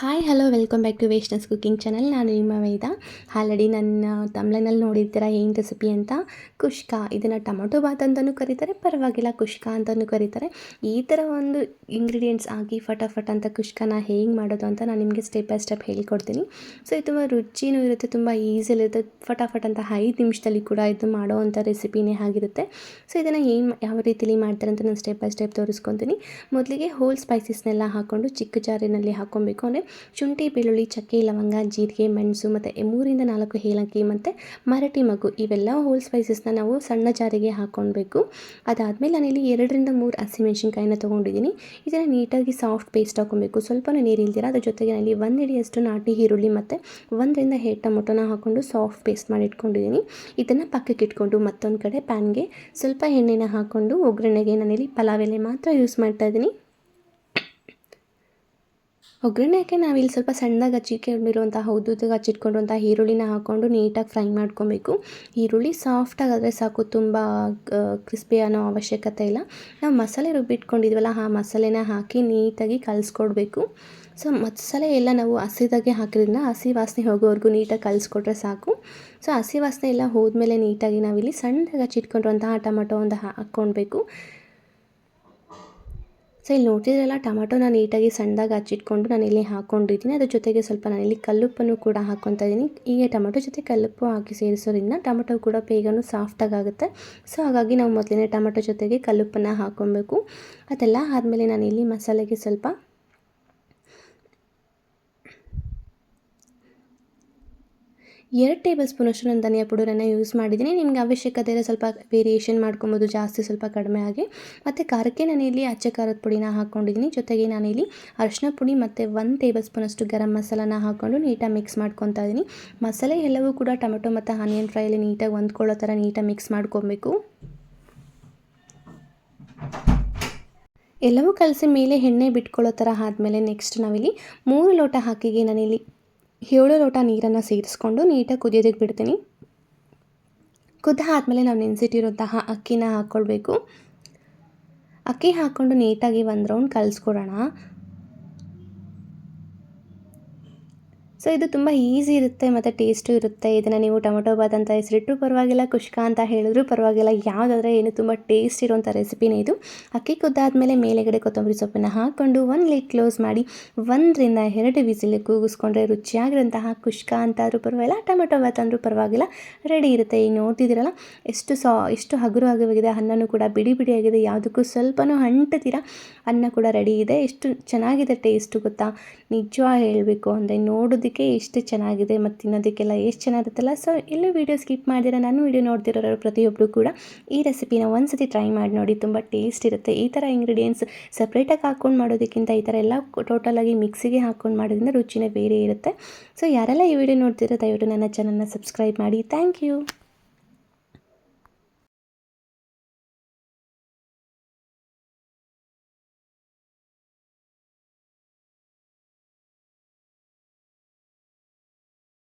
Hi hello welcome back to ವೇಶ್ನಸ್ cooking channel ನಾನು ನಿಮ್ಮ ವೇದ. Already ನನ್ನ ತಮ್ಲನಲ್ಲಿ ನೋಡಿರ್ತೀರ, ಏನು ರೆಸಿಪಿ ಅಂತ? ಕುಷ್ಕ. ಇದನ್ನು ಟೊಮೊಟೊ ಬಾತ್ ಅಂತಲೂ ಕರೀತಾರೆ, ಪರವಾಗಿಲ್ಲ ಕುಷ್ಕ ಅಂತಲೂ ಕರೀತಾರೆ. ಈ ಥರ ಒಂದು ಇಂಗ್ರೀಡಿಯೆಂಟ್ಸ್ ಆಗಿ ಫಟಾಫಟ್ ಅಂತ ಕುಷ್ಕನ ಹೇಗೆ ಮಾಡೋದು ಅಂತ ನಾನು ನಿಮಗೆ ಸ್ಟೆಪ್ ಬೈ ಸ್ಟೆಪ್ ಹೇಳ್ಕೊಡ್ತೀನಿ. ಸೊ ಇದು ತುಂಬ ರುಚಿನೂ ಇರುತ್ತೆ, ತುಂಬ ಈಸಿಯಲ್ಲಿರುತ್ತೆ ಫಟಾಫಟ್ ಅಂತ ಐದು ನಿಮಿಷದಲ್ಲಿ ಕೂಡ ಇದು ಮಾಡೋ ಅಂಥ ರೆಸಿಪಿನೇ ಆಗಿರುತ್ತೆ. ಸೊ ಇದನ್ನು ಏನು ಯಾವ ರೀತಿಲಿ ಮಾಡ್ತಾರೆ ಅಂತ ನಾನು ಸ್ಟೆಪ್ ಬೈ ಸ್ಟೆಪ್ ತೋರಿಸ್ಕೊತೀನಿ. ಮೊದಲಿಗೆ ಹೋಲ್ ಸ್ಪೈಸಸ್ನೆಲ್ಲ ಹಾಕ್ಕೊಂಡು ಚಿಕ್ಕ ಜಾರಿನಲ್ಲಿ ಹಾಕ್ಕೊಬೇಕು. ಅಂದರೆ ಶುಂಠಿ, ಬೆಳ್ಳುಳ್ಳಿ, ಚಕ್ಕೆ, ಲವಂಗ, ಜೀರಿಗೆ, ಮೆಣಸು ಮತ್ತು ಮೂರಿಂದ ನಾಲ್ಕು ಏಲಕ್ಕಿ ಮತ್ತು ಮರಟಿ ಮಗು, ಇವೆಲ್ಲ ಹೋಲ್ ಸ್ಪೈಸಸ್ನ ನಾವು ಸಣ್ಣ ಜಾರಿಗೆ ಹಾಕ್ಕೊಳ್ಬೇಕು ಅದಾದಮೇಲೆ ನಾನಿಲ್ಲಿ ಎರಡರಿಂದ ಮೂರು ಹಸಿಮೆಣ್ಸಿನ್ಕಾಯಿನ ತೊಗೊಂಡಿದ್ದೀನಿ. ಇದನ್ನು ನೀಟಾಗಿ ಸಾಫ್ಟ್ ಪೇಸ್ಟ್ ಹಾಕ್ಕೊಬೇಕು ಸ್ವಲ್ಪ ನೀರಿಲ್ದಿರ ಅದ್ರ ಜೊತೆಗೆ ನಾನಿಲ್ಲಿ ಒಂದು ಹಿಡಿಯಷ್ಟು ನಾಟಿ ಈರುಳ್ಳಿ ಮತ್ತು ಒಂದರಿಂದ ಎರಡು ಟೊಮೊಟೊನ ಹಾಕ್ಕೊಂಡು ಸಾಫ್ಟ್ ಪೇಸ್ಟ್ ಮಾಡಿ ಇಟ್ಕೊಂಡಿದ್ದೀನಿ. ಇದನ್ನು ಪಕ್ಕಕ್ಕೆ ಇಟ್ಕೊಂಡು ಮತ್ತೊಂದು ಕಡೆ ಪ್ಯಾನ್ಗೆ ಸ್ವಲ್ಪ ಎಣ್ಣೆನ ಹಾಕ್ಕೊಂಡು ಒಗ್ಗರಣೆಗೆ ನಾನಿಲ್ಲಿ ಪಲಾವ್ ಎಲೆ ಮಾತ್ರ ಯೂಸ್ ಮಾಡ್ತಾ ಇದ್ದೀನಿ. ಒಗ್ಗರಣೆಗೆ ನಾವಿಲ್ಲಿ ಸ್ವಲ್ಪ ಸಣ್ಣದಾಗಿ ಹಚ್ಚಿಕೊಂಡಿರುವಂಥ ಹೌದು ಹಚ್ಚಿಟ್ಕೊಂಡಿರುವಂಥ ಈರುಳ್ಳಿನ ಹಾಕ್ಕೊಂಡು ನೀಟಾಗಿ ಫ್ರೈ ಮಾಡ್ಕೊಬೇಕು. ಈರುಳ್ಳಿ ಸಾಫ್ಟಾಗಿ ಆದರೆ ಸಾಕು, ತುಂಬ ಕ್ರಿಸ್ಪಿ ಅನ್ನೋ ಅವಶ್ಯಕತೆ ಇಲ್ಲ. ನಾವು ಮಸಾಲೆ ರುಬ್ಬಿಟ್ಕೊಂಡಿದ್ವಲ್ಲ, ಆ ಮಸಾಲೆನ ಹಾಕಿ ನೀಟಾಗಿ ಕಲಿಸ್ಕೊಡ್ಬೇಕು. ಸೊ ಮಸಾಲೆ ಎಲ್ಲ ನಾವು ಹಸಿದಾಗೆ ಹಾಕಿದ್ರಿಂದ ಹಸಿ ವಾಸನೆ ಹೋಗೋವರೆಗೂ ನೀಟಾಗಿ ಕಲಿಸ್ಕೊಟ್ರೆ ಸಾಕು. ಸೊ ಹಸಿ ವಾಸನೆ ಎಲ್ಲ ಹೋದ್ಮೇಲೆ ನೀಟಾಗಿ ನಾವಿಲ್ಲಿ ಸಣ್ಣದಾಗಿ ಹಚ್ಚಿಟ್ಕೊಂಡಿರುವಂತಹ ಟೊಮೊಟೊ ಒಂದು ಹಾಕ್ಕೊಳ್ಬೇಕು ಸೊ ಇಲ್ಲಿ ನೋಡ್ತಿದ್ರಲ್ಲ ನಾನು ನೀಟಾಗಿ ಸಣ್ಣದಾಗಿ ಹಚ್ಚಿಟ್ಕೊಂಡು ನಾನು ಇಲ್ಲಿ ಹಾಕೊಂಡಿದ್ದೀನಿ. ಅದ್ರ ಜೊತೆಗೆ ಸ್ವಲ್ಪ ನಾನಿಲ್ಲಿ ಕಲ್ಲುಪ್ಪನ್ನು ಕೂಡ ಹಾಕ್ಕೊತಾ ಇದ್ದೀನಿ ಹೀಗೆ ಟೊಮಟೊ ಜೊತೆ ಕಲ್ಲುಪ್ಪು ಹಾಕಿ ಸೇರಿಸೋದ್ರಿಂದ ಟೊಮೊಟೊ ಕೂಡ ಬೇಗನೂ ಸಾಫ್ಟಾಗಿ ಆಗುತ್ತೆ. ಸೊ ಹಾಗಾಗಿ ನಾವು ಮೊದಲನೇ ಟೊಮೊಟೊ ಜೊತೆಗೆ ಕಲ್ಲುಪ್ಪನ್ನು ಹಾಕ್ಕೊಬೇಕು ಅದೆಲ್ಲ ಆದಮೇಲೆ ನಾನಿಲ್ಲಿ ಮಸಾಲೆಗೆ ಸ್ವಲ್ಪ ಎರಡು ಟೇಬಲ್ ಸ್ಪೂನಷ್ಟು ನಾನು ಧನಿಯಾ ಪುಡರನ್ನು ಯೂಸ್ ಮಾಡಿದ್ದೀನಿ. ನಿಮ್ಗೆ ಅವಶ್ಯಕತೆ ಇರೋ ಸ್ವಲ್ಪ ವೇರಿಯೇಷನ್ ಮಾಡ್ಕೊಬೋದು, ಜಾಸ್ತಿ ಸ್ವಲ್ಪ ಕಡಿಮೆ ಆಗಿ. ಮತ್ತು ಖಾರಕ್ಕೆ ನಾನು ಇಲ್ಲಿ ಅಚ್ಚ ಖಾರದ ಪುಡಿನ ಹಾಕ್ಕೊಂಡಿದ್ದೀನಿ ಜೊತೆಗೆ ನಾನಿಲ್ಲಿ ಅರಿಶಿನ ಪುಡಿ ಮತ್ತು ಒಂದು ಟೇಬಲ್ ಸ್ಪೂನಷ್ಟು ಗರಂ ಮಸಾಲಾನ ಹಾಕ್ಕೊಂಡು ನೀಟಾಗಿ ಮಿಕ್ಸ್ ಮಾಡ್ಕೊತಾ ಇದ್ದೀನಿ ಮಸಾಲೆ ಎಲ್ಲವೂ ಕೂಡ ಟೊಮೆಟೊ ಮತ್ತು ಆನಿಯನ್ ಫ್ರೈಯಲ್ಲಿ ನೀಟಾಗಿ ಹೊಂದ್ಕೊಳ್ಳೋ ಥರ ನೀಟಾಗಿ ಮಿಕ್ಸ್ ಮಾಡ್ಕೊಬೇಕು. ಎಲ್ಲವೂ ಕಲಸಿ ಮೇಲೆ ಎಣ್ಣೆ ಬಿಟ್ಕೊಳ್ಳೋ ಥರ ಆದಮೇಲೆ ನೆಕ್ಸ್ಟ್ ನಾವಿಲ್ಲಿ ಮೂರು ಲೋಟ ಹಾಕಿಗೆ ನಾನಿಲ್ಲಿ ಏಳು ಲೋಟ ನೀರನ್ನು ಸೇರಿಸ್ಕೊಂಡು ನೀಟಾಗಿ ಕುದಿಯೋದಕ್ಕೆ ಬಿಡ್ತೀನಿ. ಕುದ್ದ ಆದಮೇಲೆ ನಾವು ನೆನೆಸಿಟ್ಟಿರುವಂತಹ ಅಕ್ಕಿನ ಹಾಕ್ಕೊಳ್ಬೇಕು. ಅಕ್ಕಿ ಹಾಕ್ಕೊಂಡು ನೀಟಾಗಿ ಒಂದು ರೌಂಡ್ ಕಲಿಸ್ಕೊಡೋಣ. ಸೊ ಇದು ತುಂಬ ಈಸಿ ಇರುತ್ತೆ, ಮತ್ತು ಟೇಸ್ಟು ಇರುತ್ತೆ. ಇದನ್ನು ನೀವು ಟೊಮೊಟೊ ಬಾತ್ ಅಂತ ಹೆಸರಿಟ್ಟು ಪರವಾಗಿಲ್ಲ ಕುಷ್ಕ ಅಂತ ಹೇಳಿದ್ರು ಪರವಾಗಿಲ್ಲ. ಯಾವುದಾದ್ರೆ ಏನು ತುಂಬ ಟೇಸ್ಟ್ ಇರುವಂಥ ರೆಸಿಪಿನೇ ಇದು. ಅಕ್ಕಿ ಕುದ್ದಾದಮೇಲೆ ಮೇಲೆಗಡೆ ಕೊತ್ತಂಬರಿ ಸೊಪ್ಪನ್ನು ಹಾಕ್ಕೊಂಡು ಒಂದು ಲೀಟ್ ಕ್ಲೋಸ್ ಮಾಡಿ, ಒಂದರಿಂದ ಎರಡು ವಿಸಿಲ್ ಕೂಗಿಸ್ಕೊಂಡ್ರೆ ರುಚಿಯಾಗಿರೋಂತಹ ಕುಷ್ಕ ಅಂತಾದರೂ ಪರವಾಗಿಲ್ಲ, ಟೊಮೆಟೊ ಬಾತ್ ಅಂದರೂ ಪರವಾಗಿಲ್ಲ ರೆಡಿ ಇರುತ್ತೆ. ಈಗ ನೋಡ್ತಿದ್ದೀರಲ್ಲ, ಎಷ್ಟು ಸಾ, ಎಷ್ಟು ಹಗುರವಾಗಿವಾಗಿದೆ ಅನ್ನನೂ ಕೂಡ ಬಿಡಿ ಬಿಡಿಯಾಗಿದೆ ಯಾವುದಕ್ಕೂ ಸ್ವಲ್ಪನೂ ಅಂಟತೀರ ಅನ್ನ ಕೂಡ ರೆಡಿ ಇದೆ. ಎಷ್ಟು ಚೆನ್ನಾಗಿದೆ ಟೇಸ್ಟು ಗೊತ್ತಾ? ನಿಜವಾಗಿ ಹೇಳಬೇಕು ಅಂದರೆ ನೋಡೋದಕ್ಕೆ ನೋಡೋದಕ್ಕೆ ಎಷ್ಟು ಚೆನ್ನಾಗಿದೆ ಮತ್ತು ತಿನ್ನೋದಕ್ಕೆಲ್ಲ ಎಷ್ಟು ಚೆನ್ನಾಗಿರುತ್ತಲ್ಲ. ಸೊ ಎಲ್ಲೂ ವೀಡಿಯೋ ಸ್ಕಿಪ್ ಮಾಡಿದ್ರೆ, ನಾನು ವೀಡಿಯೋ ನೋಡ್ತಿರೋರು ಪ್ರತಿಯೊಬ್ಬರು ಕೂಡ ಈ ರೆಸಿಪಿನ ಒಂದು ಸತಿ ಟ್ರೈ ಮಾಡಿ ನೋಡಿ, ತುಂಬ ಟೇಸ್ಟ್ ಇರುತ್ತೆ. ಈ ಥರ ಇಂಗ್ರೀಡಿಯೆಂಟ್ಸ್ ಸಪ್ರೇಟಾಗಿ ಹಾಕ್ಕೊಂಡು ಮಾಡೋದಕ್ಕಿಂತ ಈ ಥರ ಎಲ್ಲ ಟೋಟಲಾಗಿ ಮಿಕ್ಸಿಗೆ ಹಾಕ್ಕೊಂಡು ಮಾಡೋದ್ರಿಂದ ರುಚಿನೇ ಬೇರೆ ಇರುತ್ತೆ. ಸೊ ಯಾರೆಲ್ಲ ಈ ವಿಡಿಯೋ ನೋಡ್ತಿರೋ ದಯವಿಟ್ಟು ನನ್ನ ಚಾನಲ್ನ ಸಬ್ಸ್ಕ್ರೈಬ್ ಮಾಡಿ. Thank you